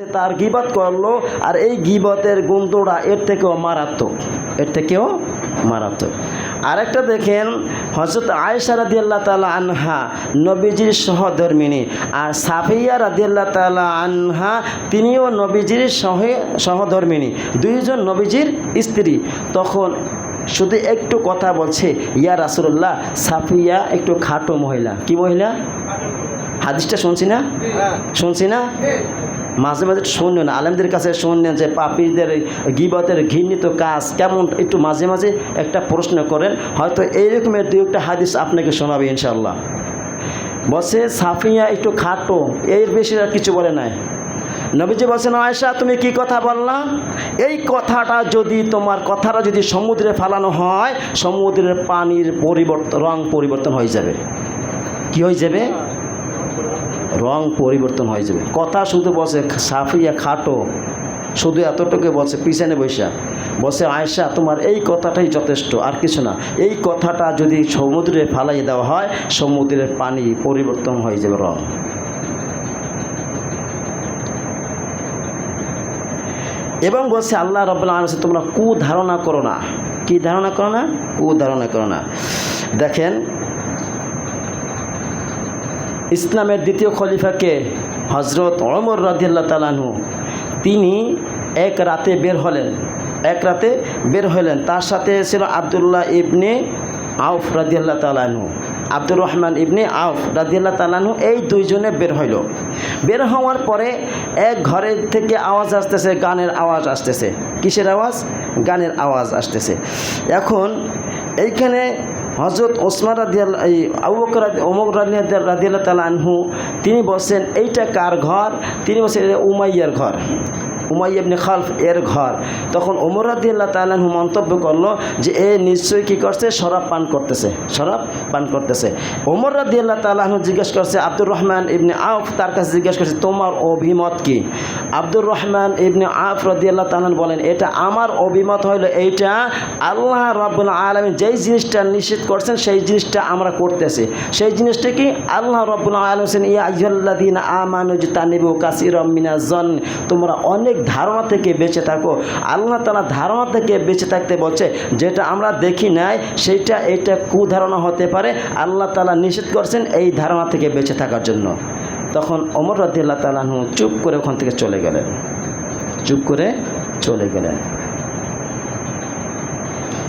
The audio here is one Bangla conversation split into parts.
তার গিবত করল আর এই গিবতের গুমতোড়া এর থেকেও মারাত্মক। এর থেকেও মারাত্মক। আরেকটা দেখেন হজরত আয়েশা রাদিয়াল্লাহ তালা আনহা নবীজির সহধর্মিনী আর সাফিয়া রাদিয়াল্লাহ তালা আনহা তিনিও নবীজির সহ সহধর্মিনী দুইজন নবীজির স্ত্রী। তখন শুধু একটু কথা বলছে ইয়া রাসুল্লাহ সাফিয়া একটু খাটো মহিলা। কি মহিলা? হাদিসটা শুনছি না? শুনছি না? মাঝে মাঝে শুনলেন আলেমদের কাছে শুনলেন যে পাপিদের গিবতের ঘৃণিত কাজ কেমন? একটু মাঝে মাঝে একটা প্রশ্ন করেন, হয়তো এইরকমের দু একটা হাদিস আপনাকে শোনাবে ইনশাল্লাহ বসে সাফিয়া একটু খাটো, এর বেশি আর কিছু বলে নাই। নবীজি বলছেন আয়সা তুমি কি কথা বললা? এই কথাটা যদি তোমার কথাটা যদি সমুদ্রে ফালানো হয়, সমুদ্রের পানির পরিবর্তন রং পরিবর্তন হয়ে যাবে। কি হয়ে যাবে? রং পরিবর্তন হয়ে যাবে। কথা শুধু বসে সাফিয়া খাটো, শুধু এতটুকু বসে, পিছনে বৈশা বসে আয়সা তোমার এই কথাটাই যথেষ্ট, আর কিছু না। এই কথাটা যদি সমুদ্রে ফালাই দেওয়া হয়, সমুদ্রের পানি পরিবর্তন হয়ে যাবে রং। এবং বলছে আল্লাহ রবাহ তোমরা কু ধারণা করো না। কি ধারণা করো না? কু ধারণা করো না। দেখেন ইসলামের দ্বিতীয় খলিফাকে হজরত অমর রাজিয়াল্লাহ তালানহু তিনি এক রাতে বের হলেন। এক রাতে বের হলেন। তার সাথে ছিল আবদুল্লাহ ইবনে আউফ রাজিয়াল্লাহ তালানহু আব্দুর রহমান ইবনে আউফ রাজিয়াল্লাহ তালানহু এই দুইজনে বের হইল। বের হওয়ার পরে এক ঘরের থেকে আওয়াজ আসতেছে, গানের আওয়াজ আসতেছে। কিসের আওয়াজ? গানের আওয়াজ আসতেছে। এখন এইখানে হজরত ওসমান রাদিয়াল এই তালা আনহু, তিনি বসেন এইটা কার ঘর? তিনি বসেন উমাইয়ার ঘর। উমাইয়া ইবনে খালফ এর ঘর। তখন ওমর রাদিয়াল্লাহ তালাহু মন্তব্য করল যে, এ নিশ্চয়ই কী করছে? শরাব পান করতেছে, শরাব পান করতেছে। ওমর রাদিয়াল্লাহ তালাহু জিজ্ঞেস করছে, আব্দুর রহমান ইবনে আফ তার কাছে জিজ্ঞেস করছে, তোমার অভিমত কি? আব্দুর রহমান ইবনে আউফ রাদিয়াল্লাহ তালাহন বলেন, এটা আমার অভিমত হইল, এইটা আল্লাহ রব্বুল আলমী যেই জিনিসটা নিষেধ করছেন, সেই জিনিসটা আমরা করতেছি। সেই জিনিসটা কি? আল্লাহ রব্বুল আলম ইয়া আইয়াল্লাদিন আমানুজ তানিবু কাসির মিনা জন তোমরা অনেক ধারণা থেকে বেঁচে থাকো। আল্লাহ তালা ধারণা থেকে বেঁচে থাকতে বলছে, যেটা আমরা দেখি নাই সেইটা এটা কুধারণা হতে পারে। আল্লাহ তালা নিষেধ করছেন এই ধারণা থেকে বেঁচে থাকার জন্য। তখন অমর রাদিল্লা তালাহু চুপ করে ওখান থেকে চলে গেলেন। চুপ করে চলে গেলেন।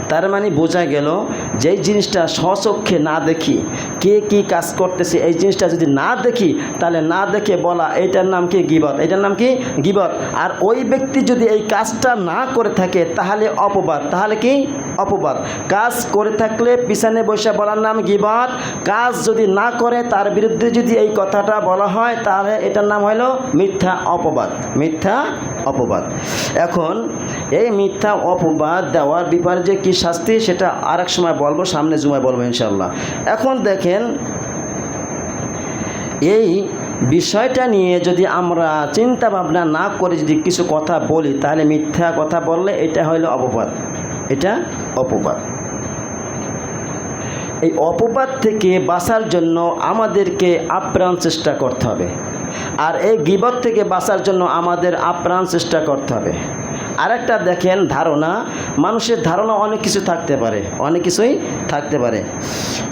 তার মানে বোঝা গেল যেই জিনিসটা স্বচক্ষে না দেখি, কে কি কাজ করতেছে, এই জিনিসটা যদি না দেখি, তাহলে না দেখে বলা এইটার নাম কি গিবত? এটার নাম কি গিবত? আর ওই ব্যক্তি যদি এই কাজটা না করে থাকে, তাহলে অপবাদ। তাহলে কি? অপবাদ। কাজ করে থাকলে পিছনে বসে বলার নাম গিবত। কাজ যদি না করে, তার বিরুদ্ধে যদি এই কথাটা বলা হয়, তাহলে এটার নাম হলো মিথ্যা অপবাদ। মিথ্যা অপবাদ। এখন এই মিথ্যা অপবাদ দেওয়ার ব্যাপারে যে কী শাস্তি, সেটা আর এক সময় বলব, সামনে জুমায় বলব ইনশাল্লাহ এখন দেখেন, এই বিষয়টা নিয়ে যদি আমরা চিন্তা ভাবনা না করে যদি কিছু কথা বলি, তাহলে মিথ্যা কথা বললে এটা হইল অপবাদ। এটা অপবাদ। এই অপবাদ থেকে বাঁচার জন্য আমাদেরকে আপ্রাণ চেষ্টা করতে হবে। আর এই গিবত থেকে বাঁচার জন্য আমাদের আপ্রাণ চেষ্টা করতে হবে। আরেকটা দেখেন ধারণা, মানুষের ধারণা অনেক কিছু থাকতে পারে, অনেক কিছুই থাকতে পারে।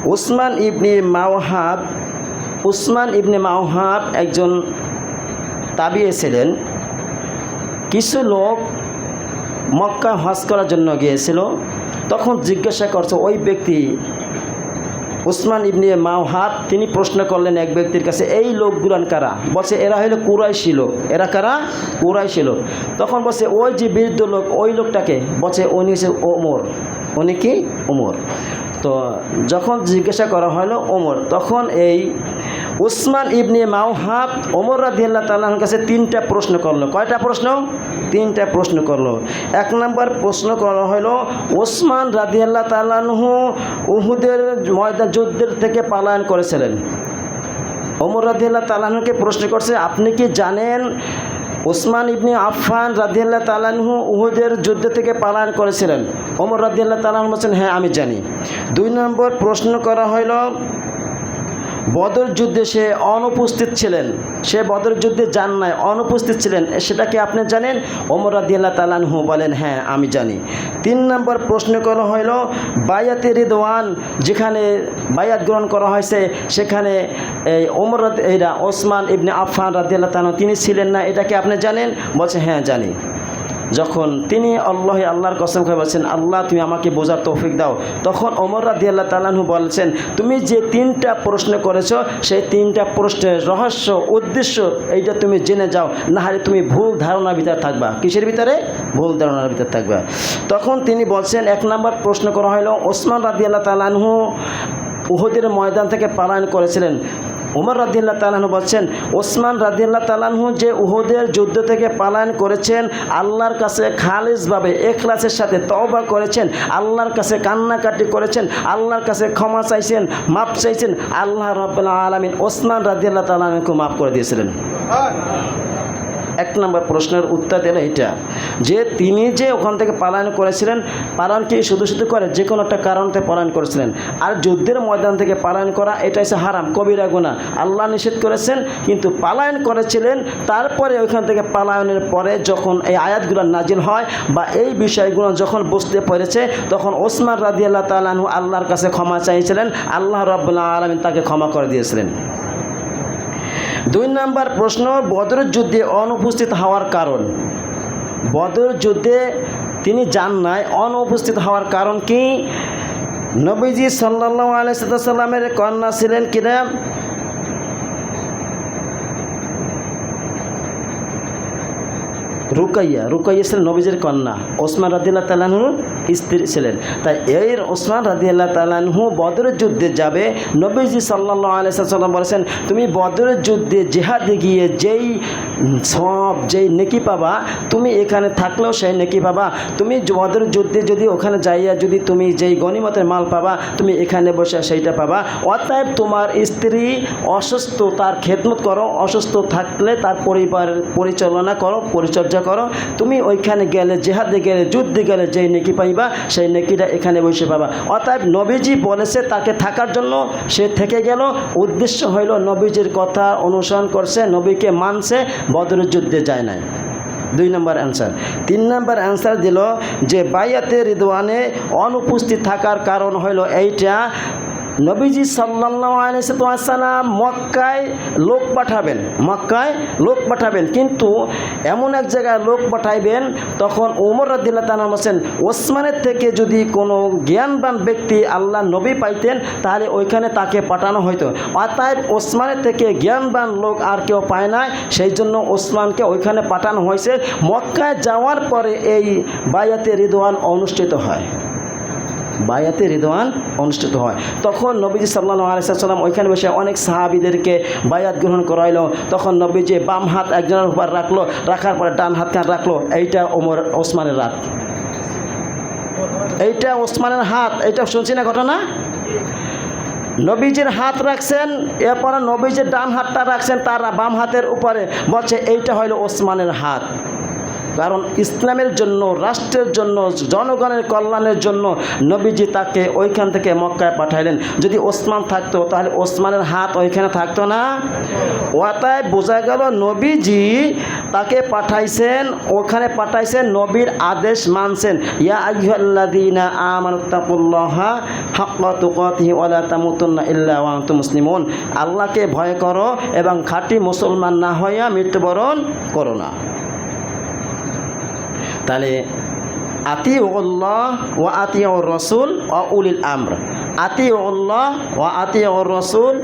উসমান ইবনে মাওহাব, উসমান ইবনে মাওহাব একজন তাবিয়ে ছিলেন। কিছু লোক মক্কা হজ করার জন্য গিয়েছিল। তখন জিজ্ঞাসা করছে, ওই ব্যক্তি উসমান ইবনে মাওহাত, তিনি প্রশ্ন করলেন এক ব্যক্তির কাছে, এই লোকগুলান কারা? বলছে, এরা হইল কুরাই ছিল এরা কারা? কুরাই ছিল তখন বলছে, ওই যে বৃদ্ধ লোক, ওই লোকটাকে? বলছে, উনি হচ্ছে ওমর। উনি কি? ওমর। তো যখন জিজ্ঞাসা করা হলো ওমর। তখন এই উসমান ইবনে মাওহাব ওমর রাদিয়াল্লাহ তাল্লাহর কাছে তিনটা প্রশ্ন করল। কয়টা প্রশ্ন? তিনটা প্রশ্ন করল। এক নম্বর প্রশ্ন করা হলো ওসমান রাদিয়াল্লাহ তাল্লাহু উহুদের ময়দান যুদ্ধের থেকে পালায়ন করেছিলেন। ওমর রাদিয়াল্লাহ তাল্লাহকে প্রশ্ন করছে, আপনি কি জানেন ওসমান ইবনি আফফান রাদিয়াল্লাহ তালানহু উহুদের যুদ্ধ থেকে পালায়ন করেছিলেন? ওমর রাদিয়াল্লাহ তালাহ বলছেন হ্যাঁ আমি জানি। দুই নম্বর প্রশ্ন করা হইল বদর যুদ্ধে সে অনুপস্থিত ছিলেন। সে বদর যুদ্ধে যান নাই, অনুপস্থিত ছিলেন। সেটা কি আপনি জানেন? ওমর রাদিয়াল্লাহ তালানহু বলেন হ্যাঁ আমি জানি। তিন নম্বর প্রশ্ন করা হইল, বায়াতে রিদওয়ান, যেখানে বায়াত গ্রহণ করা হয়েছে, সেখানে এই ওমর এইরা ওসমান ইবনে আফফান রাদিয়াল্লাহ তালাহ তিনি ছিলেন না, এটা কি আপনি জানেন? বলছে হ্যাঁ জানি। যখন তিনি আল্লাহ আল্লাহর কসম করে বলছেন, আল্লাহ, তুমি আমাকে বোঝার তৌফিক দাও। তখন ওমর রাদি আল্লাহ তালাহু বলছেন, তুমি যে তিনটা প্রশ্ন করেছ, সেই তিনটা প্রশ্নের রহস্য, উদ্দেশ্য, এইটা তুমি জেনে যাও। না হলে তুমি ভুল ধারণার ভিতরে থাকবা। কিসের ভিতরে? ভুল ধারণার ভিতরে থাকবা। তখন তিনি বলছেন, এক নম্বর প্রশ্ন করা হলো, ওসমান রাদি আল্লাহ তালাহু উহুদের ময়দান থেকে পালায়ন করেছিলেন। উমর রাদিল্লা তালাহু বলছেন, ওসমান রাদিল্লা তালাহু যে উহুদের যুদ্ধ থেকে পালায়ন করেছেন, আল্লাহর কাছে খালিজভাবে এখলাসের সাথে তওবা করেছেন, আল্লাহর কাছে কান্নাকাটি করেছেন, আল্লাহর কাছে ক্ষমা চাইছেন মাপ চাইছেন, আল্লাহ রব্বুল্লাহ আলমিন ওসমান রাদিল্লা তালাহুকে মাফ করে দিয়েছিলেন। এক নম্বর প্রশ্নের উত্তর দিল এটা। যে তিনি যে ওখান থেকে পালায়ন করেছিলেন, পালায়ন কি শুধু শুধু করে? যে কোনো একটা কারণতে পালায়ন করেছিলেন। আর যুদ্ধের ময়দান থেকে পালায়ন করা, এটা হচ্ছে হারাম, কবিরা গুণা আল্লাহ নিষেধ করেছেন, কিন্তু পালায়ন করেছিলেন, তারপরে ওইখান থেকে পালায়নের পরে যখন এই আয়াতগুলো নাজিল হয় বা এই বিষয়গুলো যখন বুঝতে পেরেছে, তখন ওসমান রাজি আল্লাহ তালাহু আল্লাহর কাছে ক্ষমা চাইছিলেন, আল্লাহ রব্বুল্লাহ আলমিন তাকে ক্ষমা করে দিয়েছিলেন। দুই নাম্বার প্রশ্ন বদরের যুদ্ধে অনুপস্থিত হওয়ার কারণ। বদর যুদ্ধে তিনি যান নাই, অনুপস্থিত হওয়ার কারণ কি? নবীজি সাল্লাহ আলাইসাল্লামের কন্যা ছিলেন কিনা? রুকাইয়া রুকাইয়া ছিলেন নবীজের কন্যা। ওসমান রাদিল্লাহ তালাহুর স্ত্রী ছিলেন। তাই এই ওসমান রাদিয়াল্লাহ তালাহু বদরের যুদ্ধে যাবে। নবীজি সাল্লাহ আলাইসাল্লাম বলেছেন, তুমি বদরের যুদ্ধে জেহাদে গিয়ে যেই সব, যেই নেকি পাবা, তুমি এখানে থাকলেও সেই নেকি পাবা। তুমি বদরের যুদ্ধে যদি ওখানে যাইয়া যদি তুমি যেই গণিমতের মাল পাবা, তুমি এখানে বসে সেইটা পাবা। অতএব তোমার স্ত্রী অসুস্থ, তার খেদমত করো, অসুস্থ থাকলে তার পরিবারের পরিচালনা করো, পরিচর্যা করো, তুমি ওইখানে গেলে, জেহাদে গেলে, যুদ্ধে গেলে যেই নেকি পাইবা, সেই নেকিটা এখানে বসে পাবা। অতএব নবীজি বলেছে তাকে থাকার জন্য, সে থেকে গেল। উদ্দেশ্য হইল নবীজির কথা অনুসরণ করছে, নবীকে মানছে বদরের যুদ্ধে যায় নাই। দুই নম্বর অ্যান্সার। তিন নম্বর অ্যান্সার দিল যে বাইয়াতে রিদওয়ানে অনুপস্থিত থাকার কারণ হইল এইটা নবীজি আলিয়াল্লাম মক্কায় লোক পাঠাবেন, মক্কায় লোক পাঠাবেন। কিন্তু এমন এক জায়গায় লোক পাঠাইবেন, তখন ওমর রাদিল্লা তালা হোসেন ওসমানের থেকে যদি কোনো জ্ঞানবান ব্যক্তি আল্লাহ নবী পাইতেন, তাহলে ওইখানে তাকে পাঠানো হয়তো অতএব ওসমানের থেকে জ্ঞানবান লোক আর কেউ পায় না সেই জন্য ওসমানকে ওইখানে পাঠানো হয়েছে। মক্কায় যাওয়ার পরে এই বায়াতে রিদওয়ান অনুষ্ঠিত হয়। বায়াতে রিদওয়ান অনুষ্ঠিত হয়। তখন নবীজি সাল্লাহ আলিয়াল্লাম ওইখানে বসে অনেক সাহাবিদেরকে বায়াত গ্রহণ করাইলো। তখন নবীজি বাম হাত একজনের উপর রাখল, রাখার পরে ডান হাত কান রাখল? এইটা ওমর ওসমানের রাত। এইটা ওসমানের হাত, এইটা শুনছি না ঘটনা? নবীজির হাত রাখছেন, এরপরে নবীজির ডান হাতটা রাখছেন, তার বাম হাতের উপরে বলছে, এইটা হইল ওসমানের হাত। কারণ ইসলামের জন্য, রাষ্ট্রের জন্য, জনগণের কল্যাণের জন্য নবীজি তাকে ওইখান থেকে মক্কায় পাঠাইলেন। যদি ওসমান থাকতো, তাহলে ওসমানের হাত ওইখানে থাকতো না। ওটায় বোঝা গেল নবীজি তাকে পাঠাইছেন, ওখানে পাঠাইছেন, নবীর আদেশ মানছেন। ইয়া আল্লাহকে ভয় করো এবং খাঁটি মুসলমান না হইয়া মৃত্যুবরণ করো না। তাহলে আতি উল্লাহ ও আতি ও রসুল ও উলিল আমর। আতি উল্লাহ ও আতি ও রসুল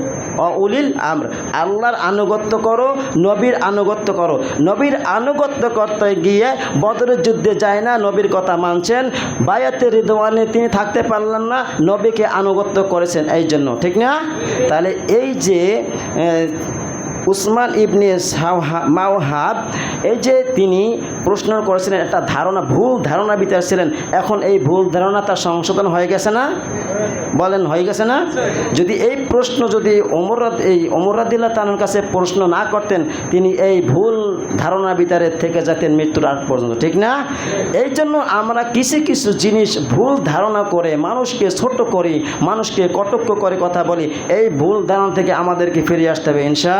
ও উলিল আমর। আল্লাহর আনুগত্য করো, নবীর আনুগত্য করো। নবীর আনুগত্য করতে গিয়ে বদরের যুদ্ধে যায় না, নবীর কথা মানছেন। বায়াতে রিদওয়ানে তিনি থাকতে পারলেন না, নবীকে আনুগত্য করেছেন এই জন্য ঠিক না? তাহলে এই যে উসমান ইবনে মাওহাব, এই যে তিনি প্রশ্ন করেছিলেন, একটা ধারণা, ভুল ধারণা ভিতরে ছিলেন, এখন এই ভুল ধারণা তার সংশোধন হয়ে গেছে না? বলেন, হয়ে গেছে না? যদি এই প্রশ্ন যদি অমররাদ এই অমরাদিল্লা তানুর কাছে প্রশ্ন না করতেন, তিনি এই ভুল ধারণা ভিতরে থেকে যেতেন মৃত্যুর আগ পর্যন্ত, ঠিক না? এই জন্য আমরা কিছু কিছু জিনিস ভুল ধারণা করে, মানুষকে ছোট করি, মানুষকে কটক্ষ করে কথা বলি, এই ভুল ধারণা থেকে আমাদেরকে ফিরে আসতে হবে, ইনশা